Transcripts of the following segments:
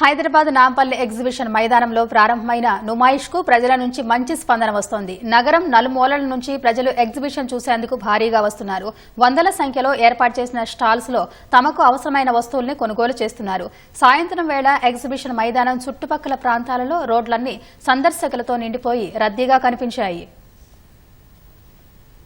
Hyderabad Nampally exhibition మైదానంలో ప్రారంభమైన నుమాయిష్కు ప్రజల నుంచి మంచి స్పందన వస్తోంది. నగరం నలుమూలల నుంచి ప్రజలు ఎగ్జిబిషన్ చూసేందుకు భారీగా వస్తున్నారు. వందల సంఖ్యలో ఏర్పాటు చేసిన స్టాల్స్లో తమకు అవసరమైన వస్తువుల్ని కొనుగోలు చేస్తున్నారు. సాయంత్రం వేళ ఎగ్జిబిషన్ మైదానం చుట్టుపక్కల ప్రాంతాలలో రోడ్లన్నీ సందర్శకులతో నిండిపోయి రద్దీగా కనిపించాయి.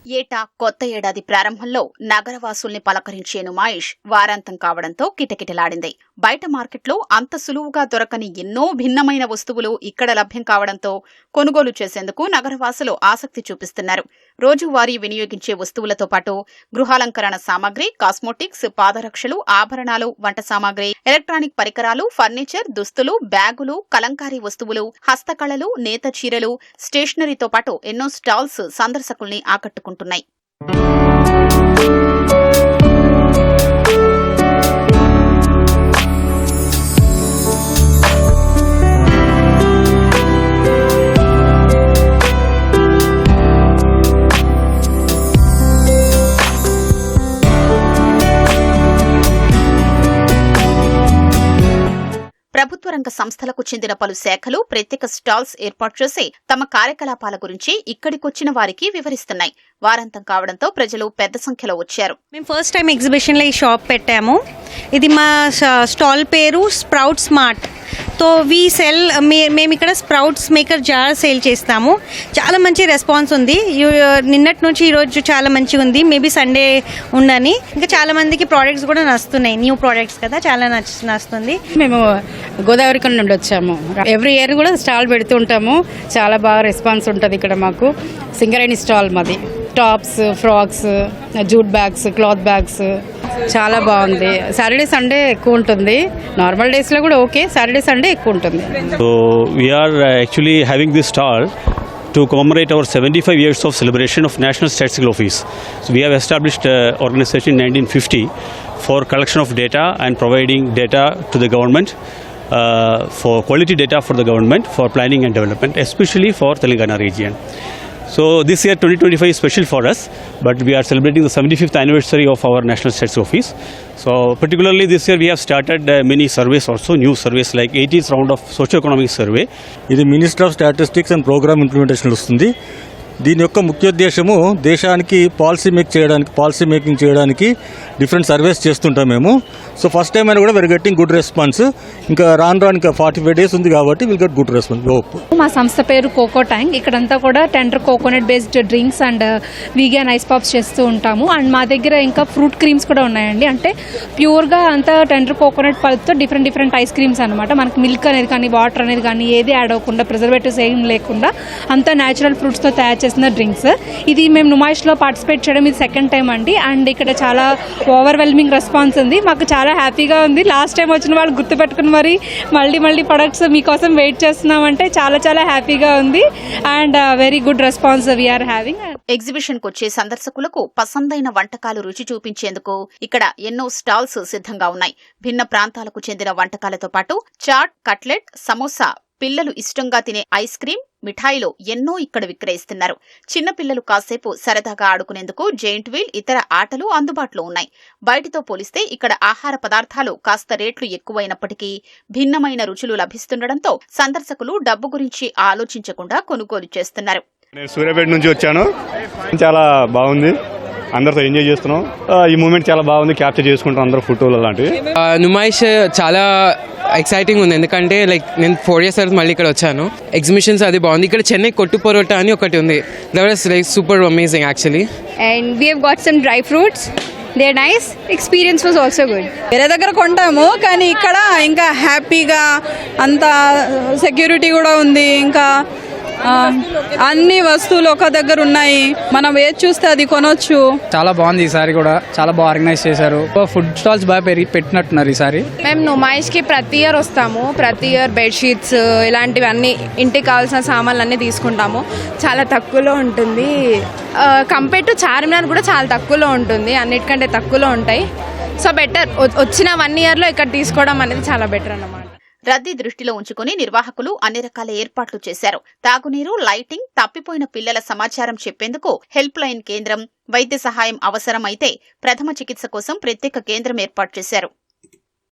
ఏటా కొత్త ఏడాది ప్రారంభంలో నగరవాసుల్ని పలకరించే నుమాయిష్ వారాంతం కావడంతో కిటకిటలాడింది. బయట మార్కెట్లో అంత సులువుగా దొరకని ఎన్నో భిన్నమైన వస్తువులు ఇక్కడ లభ్యం కావడంతో కొనుగోలు చేసేందుకు నగరవాసులు ఆసక్తి చూపిస్తున్నారు. రోజువారీ వినియోగించే వస్తువులతో పాటు గృహాలంకరణ సామాగ్రి కాస్మోటిక్స్ పాదరక్షలు ఆభరణాలు వంట సామాగ్రి ఎలక్ట్రానిక్ పరికరాలు ఫర్నిచర్ దుస్తులు బ్యాగులు కలంకారీ వస్తువులు హస్తకళలు నేత చీరలు స్టేషనరీతో పాటు ఎన్నో స్టాల్స్ సందర్శకుల్ని ఆకట్టుకుంటున్నాయి ప్రభుత్వ రంగ సంస్థలకు చెందిన పలు శాఖలు ప్రత్యేక స్టాల్స్ ఏర్పాటు చేసి తమ కార్యకలాపాల గురించి ఇక్కడికొచ్చిన వారికి వివరిస్తున్నాయి. వారాంతం కావడంతో ప్రజలు పెద్ద సంఖ్యలో వచ్చారు. మేము ఫస్ట్ టైం ఎగ్జిబిషన్లో ఈ షాప్ పెట్టాము. ఇది మా స్టాల్ పేరు స్ప్రౌట్ స్మార్ట్ తో వీ సెల్ మే- మేము ఇక్కడ స్ప్రౌట్స్ మేకర్ జార్ సేల్ చేస్తాము. చాలా మంచి రెస్పాన్స్ ఉంది. నిన్నటి నుంచి ఈరోజు చాలా మంచిగా ఉంది. మేబీ సండే ఉండని ఇంకా చాలా మందికి ప్రోడక్ట్స్ కూడా నస్తున్నాయి. న్యూ ప్రోడక్ట్స్ కదా చాలా నచ్చ నస్తుంది. మేము గోదావరి కొండ నుండి వచ్చాము. ఎవ్రీ ఇయర్ కూడా స్టాల్ పెడుతూ ఉంటాము. చాలా బాగా రెస్పాన్స్ ఉంటుంది ఇక్కడ మాకు. సింగరేణి స్టాల్ మాది. Tops frocks jute bags cloth bags. చాలా బాగుంది. సాటర్డే సండే ఎక్కువ ఉంటుంది. నార్మల్ డేస్లో కూడా ఓకే. సాటర్డే సండే ఎక్కువ ఉంటుంది. So we are actually having this stall to commemorate our seventy five years of celebration of National Statistical Office we has established organisation nineteen fifty for collection of data and providing data to the government for quality data for the government for planning and development especially for Telangana region So this year 2025 is special for us, but we are celebrating the 75th anniversary of our National Stats Office. So particularly this year we have started uh, many surveys also, new surveys like 80th round of socio-economic survey. ఇది minister of statistics and programme implementation వస్తుంది దీని యొక్క ముఖ్యోద్దేశము దేశానికి policy make చేయడానికి policy making చేయడానికి different surveys చేస్తుంటాం మేము. సో ఫస్ట్ టైం అయినా కూడా వెరీ గెట్టింగ్ గుడ్ రెస్పాన్స్ ఇంకా రాను రాను ఇంకా ఫార్టీ ఫైవ్ డేస్ ఉంది కాబట్టి will get good response hope మా సంస్థ పేరు కోకో ట్యాంక్. ఇక్కడంతా కూడా tender coconut based drinks and vegan ice pops చేస్తూ ఉంటాము. అండ్ మా దగ్గర ఇంకా ఫ్రూట్ క్రీమ్స్ కూడా ఉన్నాయండి. అంటే ప్యూర్గా అంతా టెండర్ కోకోనట్ పల్ప్తో డిఫరెంట్ డిఫరెంట్ ఐస్ క్రీమ్స్ అనమాట మనకి మిల్క్ అనేది కానీ వాటర్ అనేది కానీ ఏది యాడ్ అవ్వకుండా ప్రిజర్వేటివ్స్ ఏం లేకుండా అంతా న్యాచురల్ ఫ్రూట్స్తో తయారు చేసిన డ్రింక్స్. ఇది మేము నుమాయిష్లో పార్టిసిపేట్ చేయడం ఇది సెకండ్ టైం అండి. అండ్ ఇక్కడ చాలా ఓవర్వెల్మింగ్ రెస్పాన్స్ ఉంది. మాకు చాలా హ్యాపీగా ఉంది. లాస్ట్ టైం వచ్చిన వాళ్ళు గుర్తుపెట్టుకుని మరి మళ్ళీ మళ్ళీ ప్రొడక్ట్స్ మీకోసం వెయిట్ చేస్తున్నామంటే చాలా చాలా హ్యాపీగా ఉంది. And very good response we are having exhibition వచ్చే సందర్శకులకు పసందైన వంటకాలు రుచి చూపించేందుకు ఇక్కడ ఎన్నో స్టాల్స్ సిద్ధంగా ఉన్నాయి. భిన్న ప్రాంతాలకు చెందిన వంటకాలతో పాటు చాట్ కట్లెట్ సమోసా పిల్లలు ఇష్టంగా తినే ఐస్ క్రీం మిఠాయిలు ఎన్నో ఇక్కడ విక్రయిస్తున్నారు. చిన్నపిల్లలు కాసేపు సరదాగా ఆడుకునేందుకు జెయింట్ వీల్ ఇతర ఆటలు అందుబాటులో ఉన్నాయి. బయటితో పోలిస్తే ఇక్కడ ఆహార పదార్థాలు కాస్త రేట్లు ఎక్కువైనప్పటికీ భిన్నమైన రుచులు లభిస్తుండటంతో సందర్శకులు డబ్బు గురించి ఆలోచించకుండా కొనుగోలు చేస్తున్నారు. నేను సూర్యాపేట నుంచి వచ్చాను. చాలా బాగుంది. అందరితో ఎంజాయ్ చేస్తున్నాం. ఈ మూమెంట్ చాలా బాగుంది. క్యాప్చర్ చేసుకుంటాం అందరూ ఫోటోలు అలాంటివి. నుమాయిష్ చాలా ఎక్సైటింగ్ ఉంది. ఎందుకంటే లైక్ నేను ఫోర్ ఇయర్స్ తర్వాత మళ్ళీ ఇక్కడ వచ్చాను. ఎగ్జిబిషన్స్ అది బాగుంది. ఇక్కడ చెన్నై కొట్టు పొరోటా అని ఒకటి ఉంది. That was like super amazing actually we have got some dry fruits. They're nice. Experience was also good. వేరే దగ్గర కొంటాము కానీ ఇక్కడ ఇంకా హ్యాపీగా అంత సెక్యూరిటీ కూడా ఉంది. ఇంకా అన్ని వస్తువులు ఒక దగ్గర ఉన్నాయి. మనం ఏది చూస్తే అది కొనొచ్చు. చాలా బాగుంది ఈసారి కూడా. చాలా బాగా ఆర్గనైజ్ చేశారు. ఫుడ్ స్టాల్స్ బాగా పెరిగి పెట్టినట్టున్నారు ఈసారి మేము నుమాయిష్కి ప్రతి ఇయర్ వస్తాము. ప్రతి ఇయర్ బెడ్షీట్స్ ఇలాంటివి అన్ని ఇంటికి కావాల్సిన సామాన్లు అన్నీ తీసుకుంటాము. చాలా తక్కువలో ఉంటుంది. కంపేర్ టు చార్మినార్ కూడా చాలా తక్కువలో ఉంటుంది. అన్నిటికంటే తక్కువలో ఉంటాయి. సో బెటర్ వచ్చిన వన్ ఇయర్లో ఇక్కడ తీసుకోవడం అనేది చాలా బెటర్ అన్నమాట. రద్దీ దృష్టిలో ఉంచుకుని నిర్వాహకులు అన్ని రకాల ఏర్పాట్లు చేశారు. తాగునీరు లైటింగ్ తప్పిపోయిన పిల్లల సమాచారం చెప్పేందుకు హెల్ప్ లైన్ కేంద్రం వైద్య సహాయం అవసరమైతే ప్రథమ చికిత్స కోసం ప్రత్యేక కేంద్రం ఏర్పాటు చేశారు.